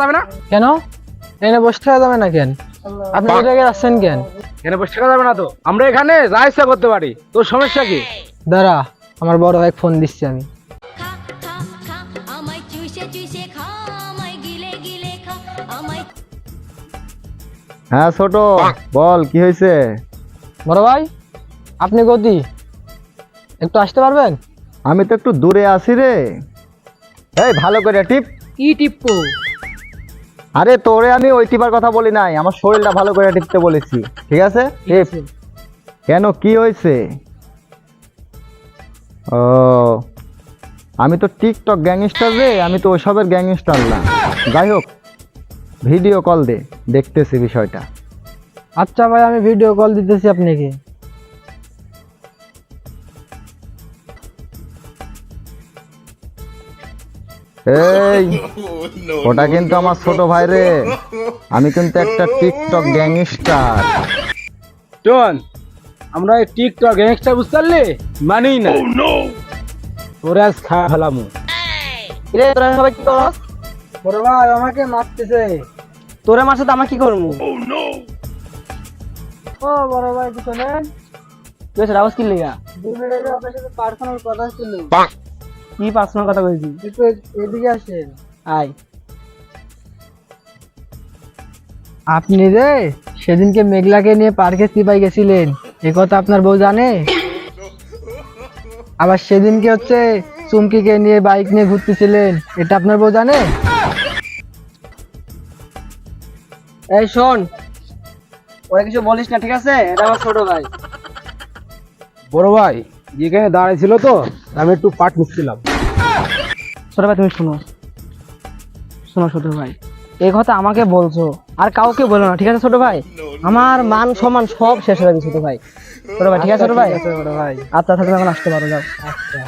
যাবে না? কেন? এনে বসে থাকা যাবে না কেন? আপনি ওই জায়গায় আসছেন কেন? এখানে বসে থাকা যাবে না তো। আমরা এখানে যা ইচ্ছা করতে পারি। তোর সমস্যা কি? দাঁড়া আমার বড় ভাই ফোন দিচ্ছি আমি। হ্যাঁ ছোট বল কি হয়েছে? বড় ভাই আপনি গতি একটু আসতে পারবেন? আমি তো একটু দূরে আছি রে। এই ভালো করে টিপ। কি টিপ্পো আরে তোরে আমি ওই টিপার কথা বলি নাই আমার শরীরটা ভালো করে টিপতে বলেছি। ঠিক আছে? টিপ। কেন কি হয়েছে? ও আমি তো টিকটক গ্যাংস্টার রে আমি তো ওইসবের গ্যাংস্টার না। যাই হোক ভিডিও কল দে দেখতেছি বিষয়টা। আচ্ছা ভাই আমি ভিডিও কল দিতেছি আপনাকে। এই ওটা কিন্তু আমার ছোট ভাই রে আমি কিন্তু একটা টিকটক গ্যাংস্টার শোন আমরা এই টিকটক গ্যাংস্টার বুঝতে পারলি মানি না তোর আজ খাওয়া ফেলামু রে তোরা সবাই কি করস বড় ভাই আমাকে মারতেছে তোরে মারছে তো আমার কি করব ও বড় ভাই কিছু নেন তুই রাউস কি লিগা দুই মিনিটের আপনার সাথে পার্সোনাল কথা ছিল কি পার্সোনাল কথা কইছি একটু এদিকে আসেন। আয়। আপনি রে সেদিনকে মেঘলাকে নিয়ে পার্কে চিপাই গেছিলেন এ কথা আপনার বউ জানে? আবার সেদিনকে হচ্ছে চুমকিকে নিয়ে বাইক নিয়ে ঘুরতেছিলেন এটা আপনার বউ জানে? এই শোন ওরা কিছু বলিস না ঠিক আছে? এটা আমার ছোট ভাই। বড় ভাই যেখানে দাঁড়াইছিল তো আমি একটু পাট নিচ্ছিলাম ছোট ভাই তুমি শোনো। শোনো ছোট ভাই এই কথা আমাকে বলছো আর কাউকে বলো না ঠিক আছে ছোট ভাই? আমার মান সম্মান সব শেষ হয়ে গেছে ছোট ভাই। ছোট ভাই ঠিক আছে ছোট ভাই? ছোট ভাই। আচ্ছা তাহলে এখন আসতে পারো যাও। আচ্ছা।